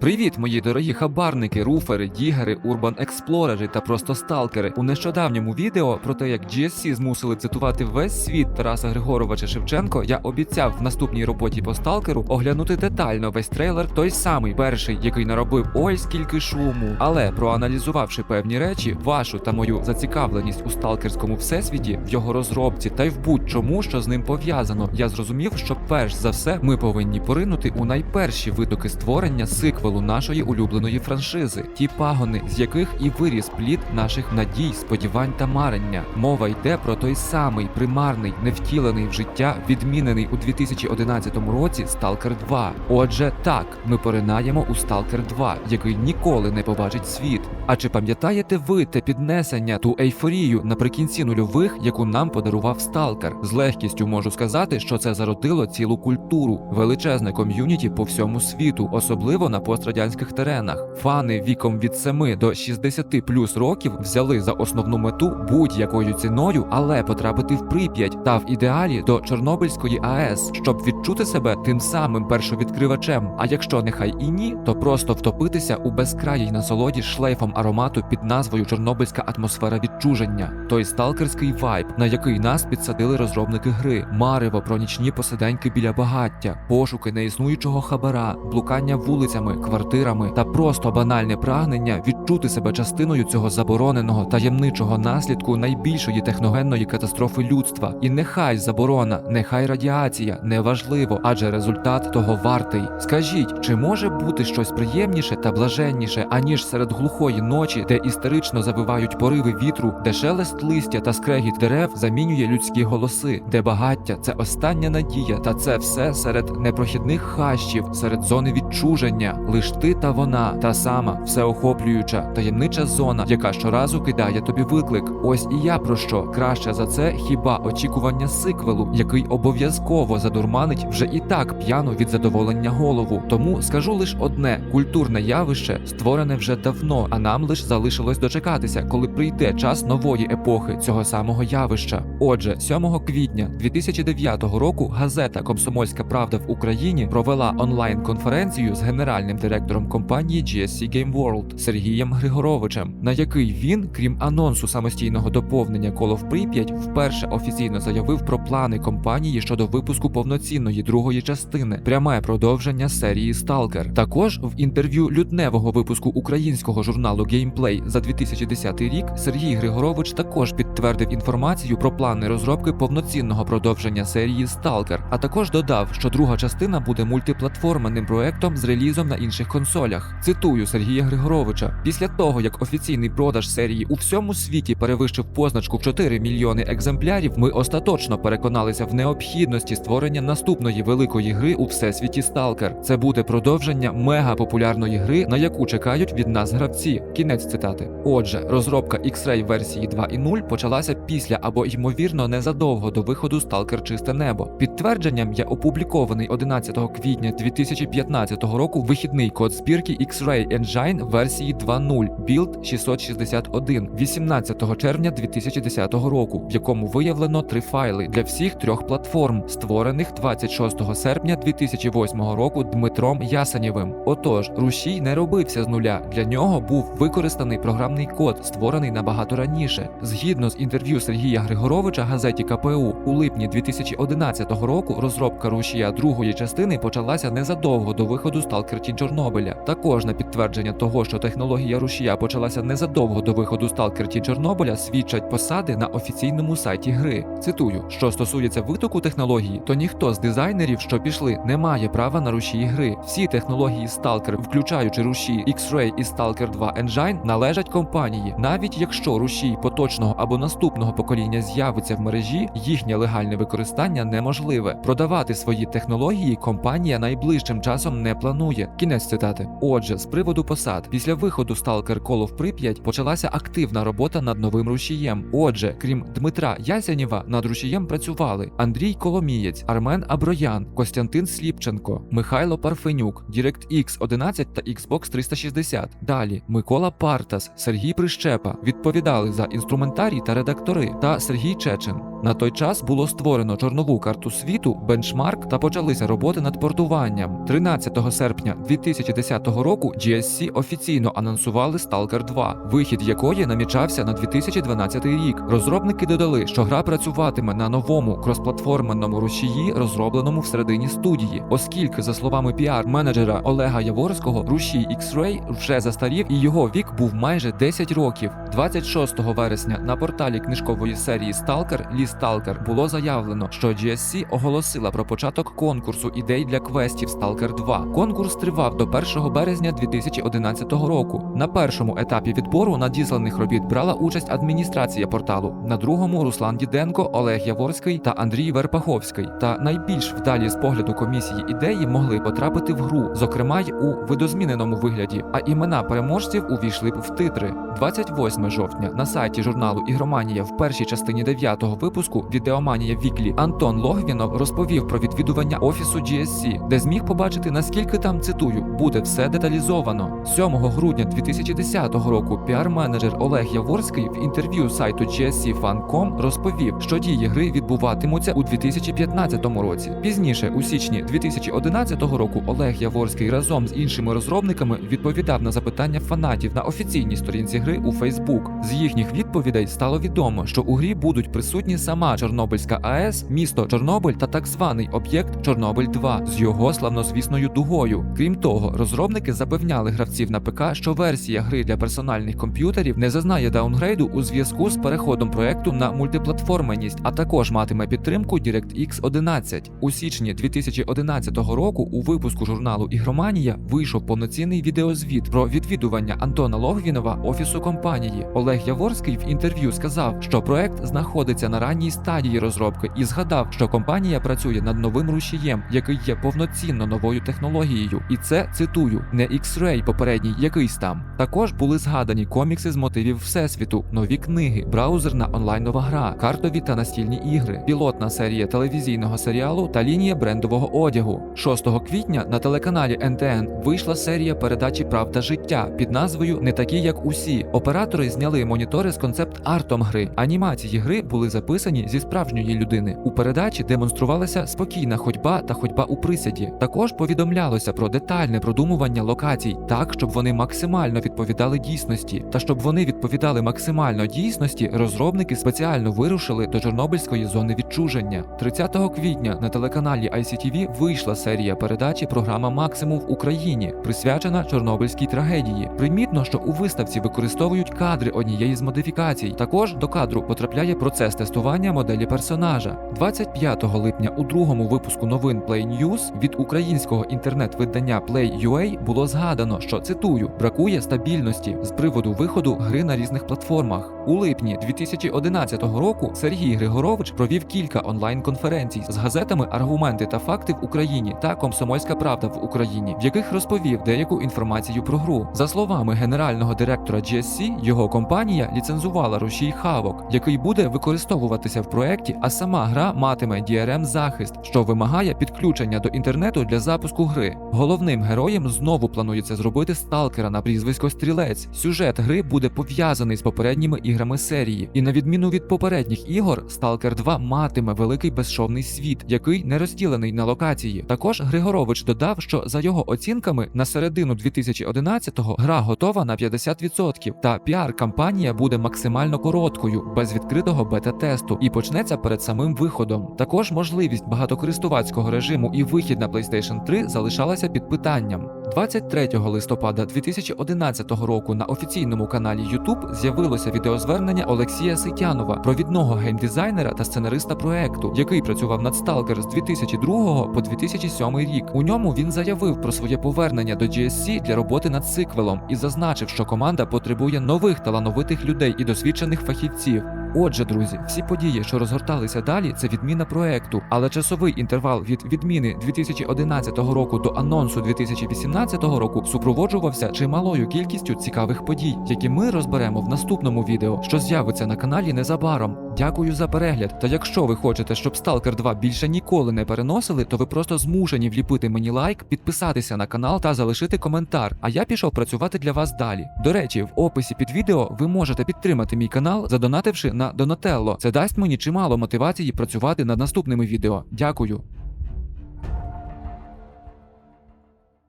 Привіт, мої дорогі хабарники, руфери, дігери, урбан експлорери та просто сталкери. У нещодавньому відео про те, як GSC змусили цитувати весь світ Тараса Григоровича Шевченко, я обіцяв в наступній роботі по сталкеру оглянути детально весь трейлер, той самий перший, який наробив ой скільки шуму. Але проаналізувавши певні речі, вашу та мою зацікавленість у сталкерському всесвіті, в його розробці та й в будь-чому, що з ним пов'язано, я зрозумів, що перш за все ми повинні поринути у найперші витоки створення сиквелу нашої улюбленої франшизи, ті пагони, з яких і виріс плід наших надій, сподівань та марення. Мова йде про той самий примарний, невтілений в життя, відмінений у 2011 році Stalker 2. Отже, так, ми поринаємо у Stalker 2, який ніколи не побачить світ. А чи пам'ятаєте ви те піднесення, ту ейфорію наприкінці нульових, яку нам подарував Сталкер? З легкістю можу сказати, що це зародило цілу культуру, величезне ком'юніті по всьому світу, особливо на пострадянських теренах. Фани віком від 7 до 60 плюс років взяли за основну мету будь-якою ціною, але потрапити в Прип'ять та в ідеалі до Чорнобильської АЕС, щоб відчути себе тим самим першовідкривачем. А якщо нехай і ні, то просто втопитися у безкраїй насолоді шлейфом аромату під назвою Чорнобильська атмосфера відчуження, той сталкерський вайб, на який нас підсадили розробники гри, марево про нічні посиденьки біля багаття, пошуки неіснуючого хабара, блукання вулицями, квартирами та просто банальне прагнення відчути себе частиною цього забороненого таємничого наслідку найбільшої техногенної катастрофи людства. І нехай заборона, нехай радіація, неважливо, адже результат того вартий. Скажіть, чи може бути щось приємніше та блаженніше, аніж серед глухої ночі, де істерично завивають пориви вітру, де шелест листя та скрегіт дерев замінює людські голоси, де багаття це остання надія, та це все серед непрохідних хащів, серед зони відчуження, лиш ти та вона, та сама всеохоплююча таємнича зона, яка щоразу кидає тобі виклик. Ось і я про що краще за це хіба очікування сиквелу, який обов'язково задурманить вже і так п'яну від задоволення голову. Тому скажу лише одне: культурне явище створене вже давно, а нам лише залишилось дочекатися, коли прийде час нової епохи цього самого явища. Отже, 7 квітня 2009 року газета Комсомольська Правда в Україні провела онлайн-конференцію з генеральним директором компанії GSC Game World Сергієм Григоровичем, на який він, крім анонсу самостійного доповнення Call of Pripyat, вперше офіційно заявив про плани компанії щодо випуску повноцінної другої частини, пряме продовження серії Stalker. Також в інтерв'ю лютневого випуску українського журналу Gameplay за 2010 рік Сергій Григорович також підтвердив інформацію про плани розробки повноцінного продовження серії Stalker, а також додав, що друга частина буде мультиплатформенним проектом з релізом на інших консолях. Цитую Сергія Григоровича: після того як офіційний продаж серії у всьому світі перевищив позначку в 4 мільйони екземплярів, ми остаточно переконалися в необхідності створення наступної великої гри у всесвіті Stalker. Це буде продовження мега популярної гри, на яку чекають від нас гравці. Кінець цитати. Отже, розробка X-Ray версії 2.0 почалася після або ймовірно незадовго до виходу Stalker Чисте Небо. Підтвердженням є опублікований 11 квітня 2015 року вихідний код збірки X-Ray Engine версії 2.0 Build 661 18 червня 2010 року, в якому виявлено три файли для всіх трьох платформ, створених 26 серпня 2008 року Дмитром Ясенєвим. Отож, рушій не робився з нуля. Для нього був використаний програмний код, створений набагато раніше. Згідно з інтерв'ю Сергія Григоровича газеті КПУ у липні 2011 року розробка рушія другої частини почалася незадовго до виходу Stalker Тінь Чорнобиля. Також на підтвердження того, що технологія рушія почалася незадовго до виходу Stalker Тінь Чорнобиля, свідчать посади на офіційному сайті гри. Цитую, що стосується витоку технології, то ніхто з дизайнерів, що пішли, не має права на рушії гри. Всі технології Stalker, включаючи рушії X-Ray і Stalker 2 Engine, належать компанії. Навіть якщо рушій поточного або наступного покоління з'явиться в мережі, їхнє легальне використання неможливе. Продавати свої технології компанія найближчим часом не планує. Кінець цитати. Отже, з приводу посад, після виходу Stalker Call of Pripyat почалася активна робота над новим рушієм. Отже, крім Дмитра Ясянєва, над рушієм працювали Андрій Коломієць, Армен Аброян, Костянтин Сліпченко, Михайло Парфенюк, DirectX 11 та Xbox 360. Далі Микола Партас, Сергій Прищепа відповідали за інструментарій та редактори та Сергій Чечин. На той час було створено чорнову карту світу, бенчмарк та почалися роботи над портуванням. 13 серпня 2010 року GSC офіційно анонсували Stalker 2, вихід якої намічався на 2012 рік. Розробники додали, що гра працюватиме на новому кросплатформенному рушії, розробленому всередині студії, оскільки, за словами піар-менеджера Олега Яворського, рушій X-Ray вже застарів і його вік був майже 10 років. 26 вересня на порталі книжкової серії Stalker Лі Stalker було заявлено, що GSC оголосила про початок конкурсу ідей для квестів Stalker 2. Конкурс тривав до 1 березня 2011 року. На першому етапі відбору надісланих робіт брала участь адміністрація порталу, на другому Руслан Діденко, Олег Яворський та Андрій Верпаховський. Та найбільш вдалі з погляду комісії ідеї могли потрапити в гру, зокрема й у видозміненому вигляді. А імена переможців увійшли б в титри. 28 жовтня на сайті журналу Ігроманія в першій частині 9-го випуску Відеоманія Віклі Антон Логвінов розповів про відвідування офісу GSC, де зміг побачити наскільки там цитую буде все деталізовано. 7 грудня 2010 року піар-менеджер Олег Яворський в інтерв'ю сайту GSC Fan.com розповів, що дії гри відбуватимуться у 2015 році. Пізніше, у січні 2011 року, Олег Яворський разом з іншими розробниками відповідав на запитання фанатів на офіційній сторінці гри у Facebook. З їхніх відповідей стало відомо, що у грі будуть присутні сама Чорнобильська АЕС, місто Чорнобиль та так званий об'єкт Чорнобиль 2 з його славнозвісною дугою. Крім того, розробники запевняли гравців на ПК, що версія гри для персональних комп'ютерів не зазнає даунгрейду у зв'язку з переходом проекту на мультиплатформеність, а також матиме підтримку DirectX 11. У січні 2011 року у випуску журналу Ігроманія вийшов повноцінний відеозвіт про відвідування Антона Логвінова офісу компанії. Олег Яворський в інтерв'ю сказав, що проект знаходиться на ранній стадії розробки і згадав, що компанія працює над новим рушієм, який є повноцінно новою технологією. І це цитую не X-Ray попередній якийсь там. Також були згадані комікси з мотивів всесвіту, нові книги, браузерна онлайнова гра, картові та настільні ігри, пілотна серія телевізійного серіалу та лінія брендового одягу. 6 квітня на телеканалі НТН вийшла серія передачі Правда життя під назвою Не такі, як усі. Оператори зняли монітори з концепт-артом гри. Анімації гри були записані зі справжньої людини. У передачі демонструвалася спокійна ходьба та ходьба у присяді. Також повідомлялося про детальне продумування локацій, так щоб вони максимально відповідали дійсності. Та щоб вони відповідали максимально дійсності, розробники спеціально вирушили до Чорнобильської зони відчуження. 30 квітня на телеканалі ICTV вийшла серія передачі програма Максимум в Україні, присвячена Чорнобильській трагедії. Примітно, що у виставці використовують кадри однієї з модифікацій. Також до кадру потрапляє процес тестування моделі персонажа. 25 липня у другому випуску новин Play News від українського інтернет-видання Play.ua було згадано, що цитую бракує стабільності з приводу виходу гри на різних платформах. У липні 2011 року Сергій Григорович провів кілька онлайн-конференцій з газетами Аргументи та факти в Україні та Комсомольська правда в Україні, в яких розповів деяку інформацію про гру. За словами генерального директора GSC, його компанія ліцензувала рушій Хавок, який буде використовуватися в проєкті, а сама гра матиме DRM захист, що вимагає підключення до інтернету для запуску гри. Головним героєм знову планується зробити сталкера на прізвисько Стрілець. Сюжет гри буде пов'язаний з попередніми іграми серії, і на відміну від попередніх ігор, Stalker 2 матиме великий безшовний світ, який не розділений на локації. Також Григорович додав, що за його оцінками на середину 2011-го гра готова на 50%, та піар-кампанія буде максимально короткою, без відкритого бета-тесту, і почнеться перед самим виходом. Також можливість багатокористувацького режиму і вихід на PlayStation 3 залишалася під питанням. 23 листопада 2011 року на офіційному каналі YouTube з'явилося відеозвернення Олексія Ситянова, провідного геймдизайнера та сценариста проекту, який працював над Stalker з 2002 по 2007 рік. У ньому він заявив про своє повернення до GSC для роботи над сиквелом і зазначив, що команда потребує нових талановитих людей і досвідчених фахівців. Отже, друзі, всі події, що розгорталися далі, це відміна проекту, але часовий інтервал від відміни 2011 року до анонсу 2018 року супроводжувався чималою кількістю цікавих подій, які ми розберемо в наступному відео, що з'явиться на каналі незабаром. Дякую за перегляд. Та якщо ви хочете, щоб Stalker 2 більше ніколи не переносили, то ви просто змушені вліпити мені лайк, підписатися на канал та залишити коментар. А я пішов працювати для вас далі. До речі, в описі під відео ви можете підтримати мій канал, задонативши на на Донателло. Це дасть мені чимало мотивації працювати над наступними відео. Дякую.